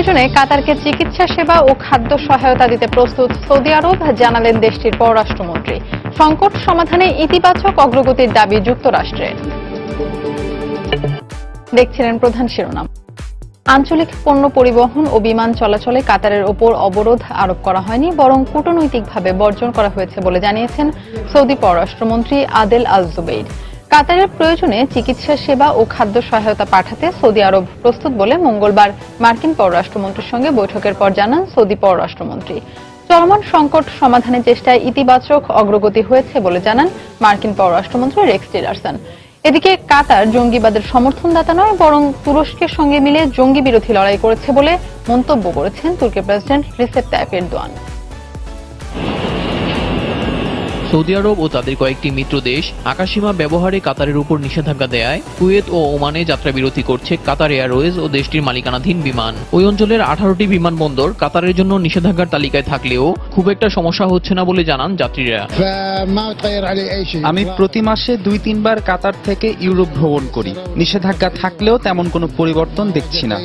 প্রয়োজনে কাতারকে চিকিৎসা সেবা ও খাদ্য সহায়তা দিতে প্রস্তুত সৌদি আরব, জানালেন দেশটির পররাষ্ট্রমন্ত্রী। সংকট সমাধানে ইতিবাচক অগ্রগতির দাবি যুক্তরাষ্ট্রের। দেখছিলেন প্রধান শিরোনাম। আঞ্চলিক পণ্য পরিবহন ও বিমান চলাচলে কাতারের ওপর অবরোধ আরোপ করা হয়নি, বরং কূটনৈতিকভাবে বর্জন করা হয়েছে বলে জানিয়েছেন সৌদি পররাষ্ট্রমন্ত্রী আদেল আল জুবেইর কাতারের প্রয়োজনে চিকিৎসা সেবা ও খাদ্য সহায়তা পাঠাতে সৌদি আরব প্রস্তুত বলে মঙ্গলবার মার্কিন পররাষ্ট্রমন্ত্রীর সঙ্গে বৈঠকের পর জানান সৌদি পররাষ্ট্রমন্ত্রী। চলমান সংকট সমাধানের চেষ্টায় ইতিবাচক অগ্রগতি হয়েছে বলে জানান মার্কিন পররাষ্ট্রমন্ত্রী রেক্স টিলারসন। এদিকে কাতার জঙ্গিবাদের সমর্থনদাতা নয়, বরং তুরস্কের সঙ্গে মিলে জঙ্গি বিরোধী লড়াই করেছে বলে মন্তব্য করেছেন তুর্কি প্রেসিডেন্ট রিসেপ তাইপ এরদোয়ান। সৌদি আরব ও তাদের কয়েকটি মিত্র দেশ আকাশীমা ব্যবহারে কাতারের উপর নিষেধাজ্ঞা দেয় কুয়েত ও ওমানে যাত্রাবিরতি করছে কাতার এয়ারওয়েজ ও দেশটির মালিকানাধীন বিমান। ওই অঞ্চলের আঠারোটি বিমানবন্দর কাতারের জন্য নিষেধাজ্ঞার তালিকায় থাকলেও খুব একটা সমস্যা হচ্ছে না বলে জানান যাত্রীরা। আমি প্রতি মাসে দুই তিনবার কাতার থেকে ইউরোপ ভ্রমণ করি। নিষেধাজ্ঞা থাকলেও তেমন কোনো পরিবর্তন দেখছি না।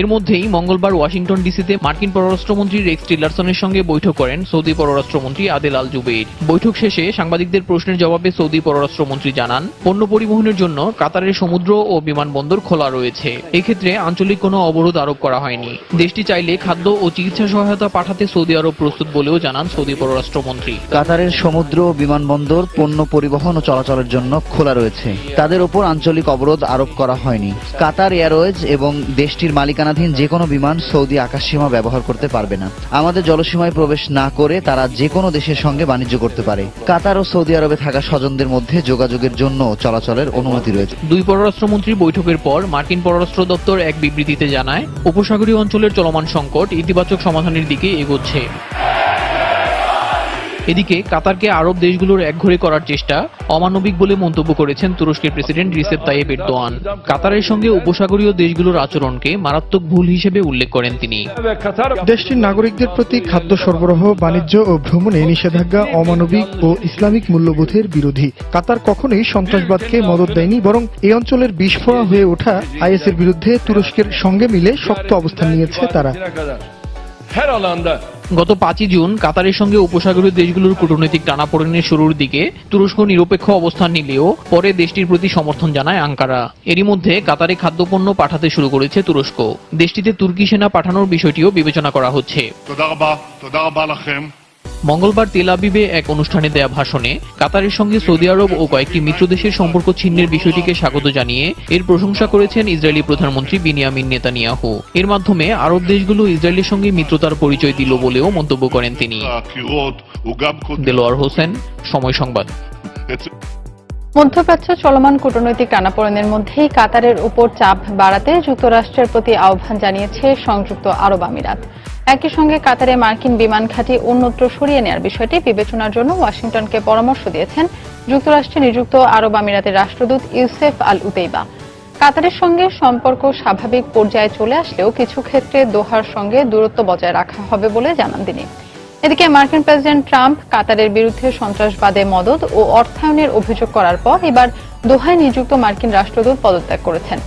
এর মধ্যেই মঙ্গলবার ওয়াশিংটন ডিসিতে মার্কিন পররাষ্ট্রমন্ত্রী রেক্স টিলারসনের সঙ্গে বৈঠক করেন সৌদি পররাষ্ট্রমন্ত্রী আদেল আল জুবেইর। বৈঠক শেষে সাংবাদিকদের প্রশ্নের জবাবে সৌদি পররাষ্ট্রমন্ত্রী জানান, পণ্য পরিবহনের জন্য কাতারের সমুদ্র ও বিমানবন্দর খোলা রয়েছে। এক্ষেত্রে আঞ্চলিক কোনো অবরোধ আরোপ করা হয়নি। দেশটি চাইলে খাদ্য ও চিকিৎসা সহায়তা পাঠাতে সৌদি আরব প্রস্তুত বলেও জানান সৌদি পররাষ্ট্রমন্ত্রী। কাতারের সমুদ্র ও বিমানবন্দর পণ্য পরিবহন ও চলাচলের জন্য খোলা রয়েছে। তাদের ওপর আঞ্চলিক অবরোধ আরোপ করা হয়নি। কাতার এয়ারওয়েজ এবং দেশটির মালিকানাধীন যে কোনো বিমান সৌদি আকাশসীমা ব্যবহার করতে পারবে না। আমাদের জলসীমায় প্রবেশ না করে তারা যে কোনো দেশের সঙ্গে বাণিজ্য করতে পারে। কাতার ও সৌদি আরবে থাকা স্বজনদের মধ্যে যোগাযোগের জন্য চলাচলের অনুমতি রয়েছে। দুই পররাষ্ট্রমন্ত্রী বৈঠকের পর মার্কিন পররাষ্ট্র দপ্তর এক বিবৃতিতে জানায়, উপসাগরীয় অঞ্চলের চলমান সংকট ইতিবাচক সমাধানের দিকে এগোচ্ছে। এদিকে কাতারকে আরব দেশগুলোর একঘরে করার চেষ্টা অমানবিক বলে মন্তব্য করেছেন তুরস্কের প্রেসিডেন্ট রিসেপ তাইয়েব এরদোয়ান। কাতারের সঙ্গে উপসাগরীয় দেশগুলোর আচরণকে মারাত্মক ভুল হিসেবে উল্লেখ করেন তিনি। দেশটির নাগরিকদের প্রতি খাদ্য সরবরাহ বাণিজ্য ও ভ্রমণে নিষেধাজ্ঞা অমানবিক ও ইসলামিক মূল্যবোধের বিরোধী। কাতার কখনোই সন্ত্রাসবাদকে মদত দেয়নি বরং এই অঞ্চলের বিস্ফোরা হয়ে ওঠা আইএসের বিরুদ্ধে তুরস্কের সঙ্গে মিলে শক্ত অবস্থান নিয়েছে তারা। alanda গত পাঁচই জুন কাতারের সঙ্গে উপসাগরীয় দেশগুলোর কূটনৈতিক টানাপোড়েনের শুরুর দিকে তুরস্ক নিরপেক্ষ অবস্থান নিলেও পরে দেশটির প্রতি সমর্থন জানায় আঙ্কারা। এরই মধ্যে কাতারে খাদ্যপণ্য পাঠাতে শুরু করেছে তুরস্ক। দেশটিতে তুর্কি সেনা পাঠানোর বিষয়টিও বিবেচনা করা হচ্ছে। মঙ্গলবার তেল আবিবে এক অনুষ্ঠানে দেয়া ভাষণে কাতারের সঙ্গে সৌদি আরব ও কয়েকটি মিত্র দেশের সম্পর্ক ছিন্নের বিষয়টিকে স্বাগত জানিয়ে এর প্রশংসা করেছেন ইসরায়েলি প্রধানমন্ত্রী বিনিয়ামিন নেতানিয়াহু। এর মাধ্যমে আরব দেশগুলো ইসরায়েলের সঙ্গে মিত্রতার পরিচয় দিল বলেও মন্তব্য করেন তিনি। দেলোয়ার হোসেন সময় সংবাদ। মধ্যপ্রাচ্য চলমান কূটনৈতিক টানাপোড়েনের মধ্যেই কাতারের উপর চাপ বাড়াতে যুক্তরাষ্ট্রের প্রতি আহ্বান জানিয়েছে সংযুক্ত আরব আমিরাত। একই সঙ্গে কাতারে মার্কিন বিমান ঘাঁটি অন্যত্র সরিয়ে নেওয়ার বিষয়টি বিবেচনার জন্য ওয়াশিংটনকে পরামর্শ দিয়েছেন যুক্তরাষ্ট্রে নিযুক্ত আরব আমিরাতের রাষ্ট্রদূত ইউসেফ আল উতেইবা কাতারের সঙ্গে সম্পর্ক স্বাভাবিক পর্যায়ে চলে আসলেও কিছু ক্ষেত্রে দোহার সঙ্গে দূরত্ব বজায় রাখা হবে বলে জানান তিনি। এদিকে মার্কিন প্রেসিডেন্ট ট্রাম্প কাতারের বিরুদ্ধে সন্ত্রাসবাদে মদত ও অর্থায়নের অভিযোগ করার পর এবার দোহায় নিযুক্ত মার্কিন রাষ্ট্রদূত পদত্যাগ করেছেন।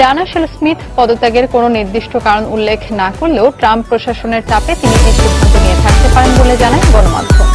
ডানা শেল স্মিথ পদত্যাগের কোন নির্দিষ্ট কারণ উল্লেখ না করলেও ট্রাম্প প্রশাসনের চাপে তিনি এই সিদ্ধান্ত নিয়ে থাকতে পারেন বলে জানায় গণমাধ্যম।